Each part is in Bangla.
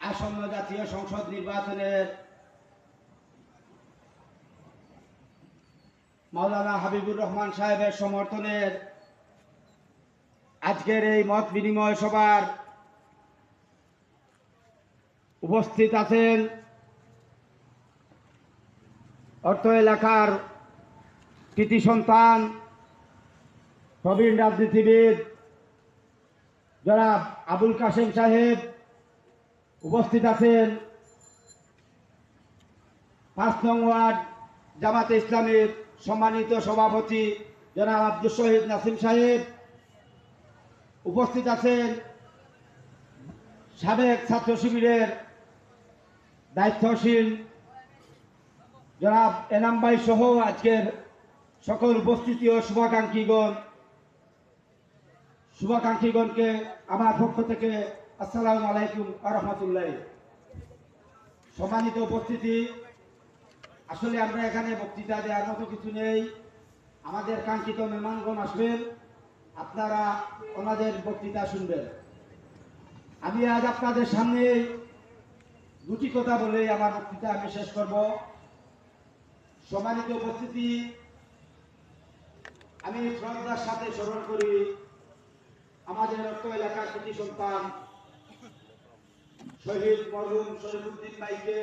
আসন্ন জাতীয় সংসদ নির্বাচনের হাবিবুর রহমান সাহেবের সমর্থনের আজকের এই মত বিনিময় সভার উপস্থিত আছেন অর্থ এলাকার কৃতি সন্তান প্রবীণ রাজনীতিবিদ জনাব আবুল কাশেম সাহেব উপস্থিত আছেন। পাঁচ নং ওয়ার্ড জামাতে ইসলামের সম্মানিত সভাপতি জনাব আব্দুল শহীদ নাসিম সাহেব। উপস্থিত আছেন সাবেক ছাত্র শিবিরের দায়িত্বশীল জনাব এনাম ভাই সহ আজকের সকল উপস্থিতি ও শুভাকাঙ্ক্ষীগণ। শুভাকাঙ্ক্ষীগণকে আমার পক্ষ থেকে আসসালামু আলাইকুম রহমতুল্লাহ। সম্মানিত উপস্থিতি, আসলে আমরা এখানে বক্তৃতা দেওয়ার মতো কিছু নেই। আমাদের কাঙ্ক্ষিত মেহমানগণ আসবেন, আপনারা ওনাদের বক্তৃতা শুনবেন। আমি আজ আপনাদের সামনে দুটি কথা বলেই আমার বক্তৃতা আমি শেষ করব। সম্মানিত উপস্থিতি, আমি শ্রদ্ধার সাথে স্মরণ করি আমাদের রক্ত এলাকার কৃতি সন্তান, শহীদ মরহুম শরীফুদ্দিন ভাইকে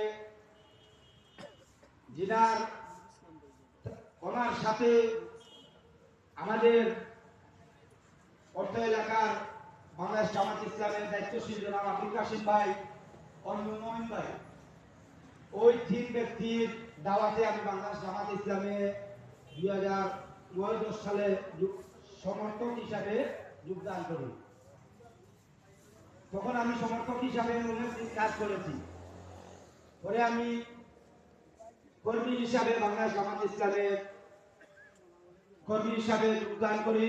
যিনার ওনার সাথে আমাদের অর্থ এলাকার বাংলাদেশ জামাত ইসলামের দায়িত্বশীল জনাব আবুল কাশিম ভাই অন্য ভাই। ওই তিন ব্যক্তির দাওয়াতে আমি বাংলাদেশ জামাত ইসলামে দুই হাজার সালে সমর্থক হিসাবে যোগদান করি তখন আমি সমর্থক হিসাবে কাজ করেছি। পরে আমি কর্মী হিসাবে বাংলাদেশ জামাত ইসলামে কর্মী হিসাবে যোগদান করি।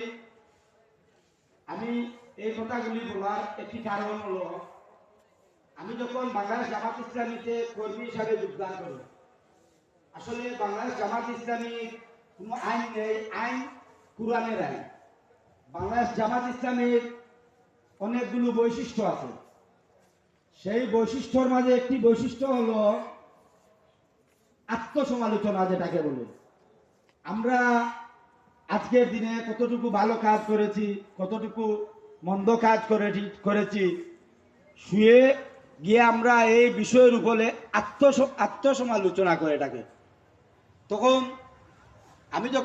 আমি এই কথাগুলি বলার একটি কারণ হলো, আমি যখন বাংলাদেশ জামাত ইসলামীতে কর্মী হিসাবে যোগদান করি, আসলে বাংলাদেশ জামাত ইসলামী কোনো আইন নেই, আইন কোরআনের আইন। বাংলাদেশ জামাত ইসলামের অনেকগুলো বৈশিষ্ট্য আছে। সেই বৈশিষ্ট্যর মাঝে একটি বৈশিষ্ট্য হলো আত্মসমালোচনা, যেটাকে বলে। আমরা আজকের দিনে কতটুকু ভালো কাজ করেছি, কতটুকু মন্দ কাজ করেছি করেছি, শুয়ে গিয়ে আমরা এই বিষয়ের উপরে আত্মস, আত্মসমালোচনা করে এটাকে তখন আমি যখন